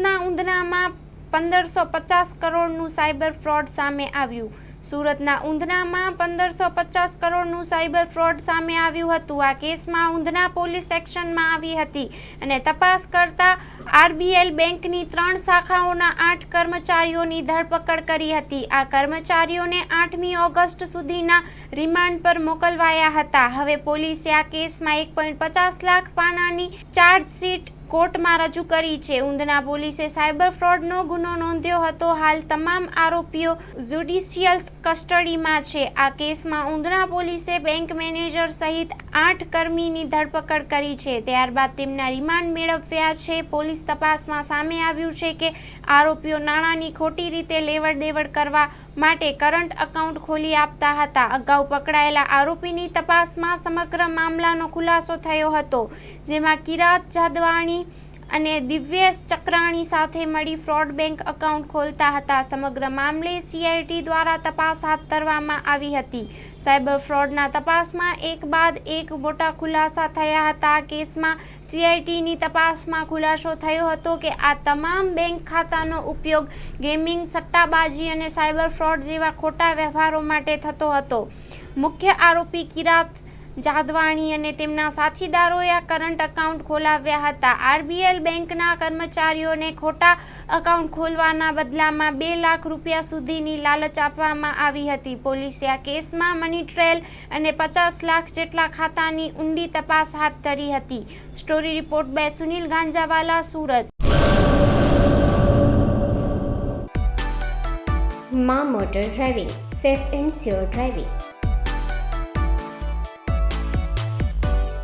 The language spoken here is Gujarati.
સુરતના ઉંધનામાં પંદરસો પચાસ કરોડનું સાયબર ફ્રોડ સામે આવ્યું. સુરતના ઉંધનામાં પંદરસો પચાસ કરોડનું સાયબર ફ્રોડ સામે આવ્યું હતું. આ કેસમાં ઉંધના પોલીસ એક્શનમાં આવી હતી અને તપાસ કરતા આરબીએલ બેંકની ત્રણ શાખાઓના આઠ કર્મચારીઓની ધરપકડ કરી હતી. આ કર્મચારીઓને આઠમી ઓગસ્ટ સુધીના રિમાન્ડ પર મોકલવાયા હતા. હવે પોલીસે આ કેસમાં એક પોઈન્ટ પચાસ લાખ પાનાની ચાર્જશીટ કોર્ટમાં રજૂ કરી છે. ઊંધના પોલીસે સાયબર ફ્રોડનો ગુનો નોંધ્યો હતો. હાલ તમામ આરોપીઓ જ્યુડિશિયલ કસ્ટડીમાં છે. આ કેસમાં ઊંધના પોલીસે બેંક મેનેજર સહિત આઠ કર્મીની ધરપકડ કરી છે. ત્યારબાદ તેમના રિમાન્ડ મેળવ્યા છે. પોલીસ તપાસમાં સામે આવ્યું છે કે આરોપીઓ નાણાંની ખોટી રીતે લેવડ દેવડ કરવા માટે કરંટ એકાઉન્ટ ખોલી આપતા હતા. અગાઉ પકડાયેલા આરોપીની તપાસમાં સમગ્ર મામલાનો ખુલાસો થયો હતો, જેમાં કિરાત જાદવાણી અને દિવ્યેશ ચક્રાણી સાથે મળી ફ્રોડ બેંક એકાઉન્ટ ખોલતા હતા. સમગ્ર મામલે સીઆઈટી દ્વારા તપાસ હાથ ધરવામાં આવી હતી. સાયબર ફ્રોડના તપાસમાં એક બાદ એક મોટા ખુલાસા થયા હતા. કેસમાં સીઆઈટીની તપાસમાં ખુલાસો થયો હતો કે આ તમામ બેંક ખાતાનો ઉપયોગ ગેમિંગ, સટ્ટાબાજી અને સાયબર ફ્રોડ જેવા ખોટા વ્યવહારો માટે થતો હતો. મુખ્ય આરોપી કિરાત જાદવાણી અને તેમના સાથીદારોએ કરંટ એકાઉન્ટ ખોલાવ્યા હતા. આરબીએલ બેંકના કર્મચારીઓને ખોટા એકાઉન્ટ ખોલવાના બદલામાં બે લાખ રૂપિયા સુધીની લાલચ આપવામાં આવી હતી. પોલીસે આ કેસમાં મની ટ્રેલ અને પચાસ લાખ જેટલા ખાતાની ઊંડી તપાસ હાથ ધરી હતી. Story report by Sunil Ganjawala, Surat. મા motor driving, safe and sure driving.